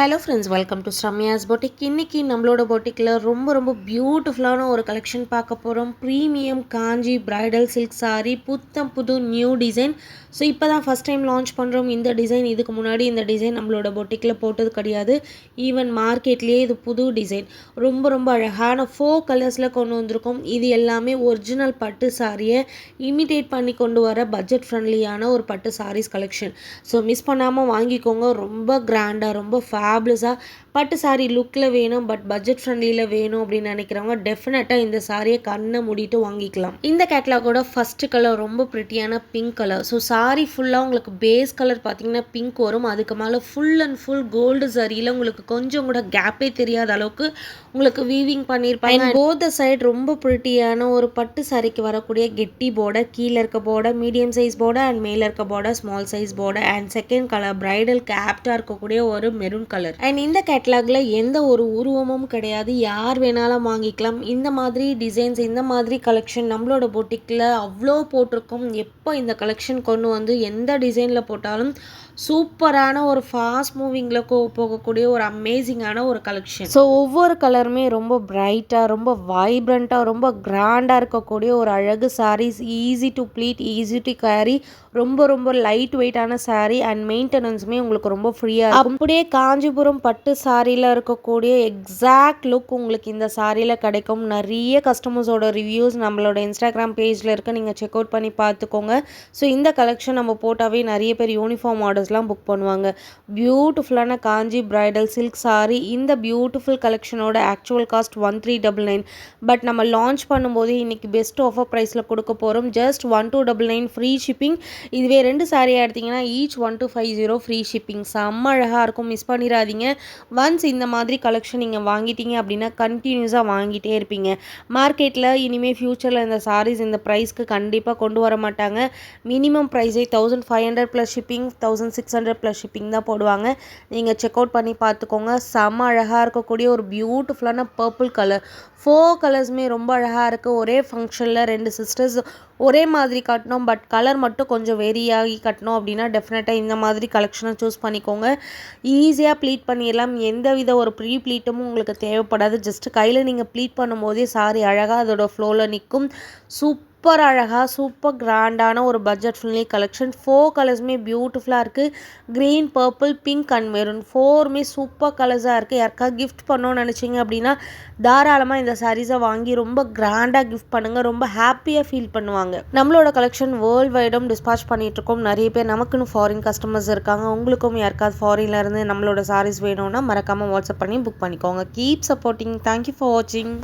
Hello friends welcome to Sramya's boutique இன்றைக்கி நம்மளோட பொட்டிக்கில் ரொம்ப ரொம்ப பியூட்டிஃபுல்லான ஒரு கலெக்ஷன் பார்க்க போகிறோம் premium Kanchi bridal silk saree புத்தம் புது நியூ டிசைன் ஸோ இப்போ தான் ஃபஸ்ட் டைம் லான்ச் பண்ணுறோம் இந்த டிசைன் இதுக்கு முன்னாடி இந்த டிசைன் நம்மளோட பொட்டிக்கில் போட்டது கிடையாது. ஈவன் மார்க்கெட்லேயே இது புது டிசைன் ரொம்ப ரொம்ப அழகான ஃபோர் கலர்ஸில் கொண்டு வந்திருக்கோம். இது எல்லாமே ஒரிஜினல் பட்டு சாரியை இமிடேட் பண்ணி கொண்டு வர பட்ஜெட் ஃப்ரெண்ட்லியான ஒரு பட்டு சாரீஸ் கலெக்ஷன் ஸோ மிஸ் பண்ணாமல் வாங்கிக்கோங்க. ரொம்ப கிராண்டாக ரொம்ப ஃபே ஃபேப்லஸாக பட்டு சாரீ லுக்கில் வேணும் பட் பட்ஜெட் ஃப்ரெண்ட்லியில் வேணும் அப்படின்னு நினைக்கிறவங்க டெஃபினட்டாக இந்த சாரியை கண்ணை மூடிட்டு வாங்கிக்கலாம். இந்த கேட்லாகோட ஃபர்ஸ்ட் கலர் ரொம்ப ப்ரிட்டியான பிங்க் கலர் ஸோ சாரி ஃபுல்லாக உங்களுக்கு பேஸ் கலர் பார்த்தீங்கன்னா பிங்க் வரும். அதுக்கு மேலே ஃபுல் அண்ட் ஃபுல் கோல்டு சரியில் உங்களுக்கு கொஞ்சம் கூட கேப்பே தெரியாத அளவுக்கு உங்களுக்கு வீவிங் பண்ணியிருப்பாங்க போத சைடு ரொம்ப ப்ரிட்டியான ஒரு பட்டு சாரிக்கு வரக்கூடிய கெட்டி போர்டை கீழே இருக்க போர்டை மீடியம் சைஸ் போர்டை அண்ட் மேலே இருக்க போர்டை ஸ்மால் சைஸ் போர்டை அண்ட் செகண்ட் கலர் பிரைடல் கேப்டாக இருக்கக்கூடிய ஒரு மெரூன் கலர் அண்ட் இந்த கேட் கேட்லாகில் எந்த ஒரு உருவமும் கிடையாது. யார் வேணாலும் வாங்கிக்கலாம். இந்த மாதிரி டிசைன்ஸ் இந்த மாதிரி கலெக்ஷன் நம்மளோட பொட்டிக்கில் அவ்வளோ போட்டிருக்கோம். எப்போ இந்த கலெக்ஷன் கொண்டு வந்து எந்த டிசைனில் போட்டாலும் சூப்பரான ஒரு ஃபாஸ்ட் மூவிங்கில் போகக்கூடிய ஒரு அமேசிங்கான ஒரு கலெக்ஷன் ஸோ ஒவ்வொரு கலருமே ரொம்ப பிரைட்டாக ரொம்ப வைப்ரண்ட்டாக ரொம்ப கிராண்டாக இருக்கக்கூடிய ஒரு அழகு sarees easy to pleat easy to carry ரொம்ப ரொம்ப லைட் வெயிட்டான saree அண்ட் மெயின்டெனன்ஸுமே உங்களுக்கு ரொம்ப ஃப்ரீயாக இருக்கும். அப்படியே காஞ்சிபுரம் பட்டு சாரியில் இருக்கக்கூடிய எக்ஸாக்ட் லுக் உங்களுக்கு இந்த சாரியில் கிடைக்கும். நிறைய கஸ்டமர்ஸோட ரிவ்யூஸ் நம்மளோட இன்ஸ்டாகிராம் பேஜில் இருக்க. நீங்கள் செக் அவுட் பண்ணி பார்த்துக்கோங்க. ஸோ இந்த கலெக்ஷன் நம்ம போட்டாவே நிறைய பேர் யூனிஃபார்ம் ஆர்டர்ஸ்லாம் புக் பண்ணுவாங்க. பியூட்டிஃபுல்லான காஞ்சி பிரைடல் சில்க் சாரி இந்த beautiful கலெக்ஷனோட actual cost one three double nine but நம்ம லான்ச் பண்ணும்போது இன்றைக்கி பெஸ்ட் ஆஃபர் ப்ரைஸில் கொடுக்க போகிறோம் just one two double nine free shipping இதுவே ரெண்டு சாரியாக எடுத்திங்கன்னா each one two five zero free shipping செம்ம அழகாக இருக்கும். மிஸ் பண்ணிடாதீங்க ஒன்ஸ் இந்த மாதிரி கலெக்ஷன் நீங்கள் வாங்கிட்டீங்க அப்படின்னா கண்டினியூஸாக வாங்கிட்டே இருப்பீங்க. மார்க்கெட்டில் இனிமேல் ஃப்யூச்சரில் இந்த சாரீஸ் இந்த ப்ரைஸ்க்கு கண்டிப்பாக கொண்டு வர மாட்டாங்க. Minimum ப்ரைஸே thousand five hundred plus shipping thousand six hundred plus shipping தான் போடுவாங்க. நீங்கள் செக் அவுட் பண்ணி பார்த்துக்கோங்க. செம்ம அழகாக இருக்கக்கூடிய ஒரு பியூட்டிஃபுல்லான பர்பிள் கலர் ஃபோர் கலர்ஸுமே ரொம்ப அழகாக இருக்குது ஒரே ஃபங்க்ஷனில் ரெண்டு சிஸ்டர்ஸ் ஒரே மாதிரி கட்டணும் பட் கலர் மட்டும் கொஞ்சம் வெரியாகி கட்டணும் அப்படின்னா டெஃபினட்டாக இந்த மாதிரி கலெக்ஷனை சூஸ் பண்ணிக்கோங்க. ஈஸியாக ப்ளீட் பண்ணிடலாம். எந்த வித ஒரு ப்ரீ ப்ளீட்டும் உங்களுக்கு தேவைப்படாது. ஜஸ்ட் கையில் நீங்கள் ப்ளீட் பண்ணும்போதே சாரி அழகாக அதோட ஃப்ளோவில் நிற்கும் சூப் சூப்பர் அழகாக சூப்பர் கிராண்டான ஒரு பட்ஜெட் ஃப்ரெண்ட்லி கலெக்ஷன் ஃபோர் கலர்ஸுமே பியூட்டிஃபுல்லாக இருக்குது green purple pink and maroon ஃபோருமே super கலர்ஸாக இருக்குது யாருக்கா கிஃப்ட் பண்ணணும்னு நினச்சிங்க அப்படின்னா தாராளமாக இந்த சாரீஸை வாங்கி ரொம்ப கிராண்டாக கிஃப்ட் பண்ணுங்கள் ரொம்ப ஹாப்பியாக ஃபீல் பண்ணுவாங்க. நம்மளோட கலெக்ஷன் வேர்ல்டு வைடும் டிஸ்பாச் பண்ணிகிட்ருக்கோம் நிறைய பேர் நமக்குன்னு ஃபாரின் கஸ்டமர்ஸ் இருக்காங்க. உங்களுக்கும் யாருக்காவது ஃபாரின்லேருந்து நம்மளோட சாரீஸ் வேணும்னா மறக்காமல் வாட்ஸ்அப் பண்ணி புக் பண்ணிக்கோங்க. கீப் சப்போர்ட்டிங் தேங்க்யூ ஃபார் வாட்சிங்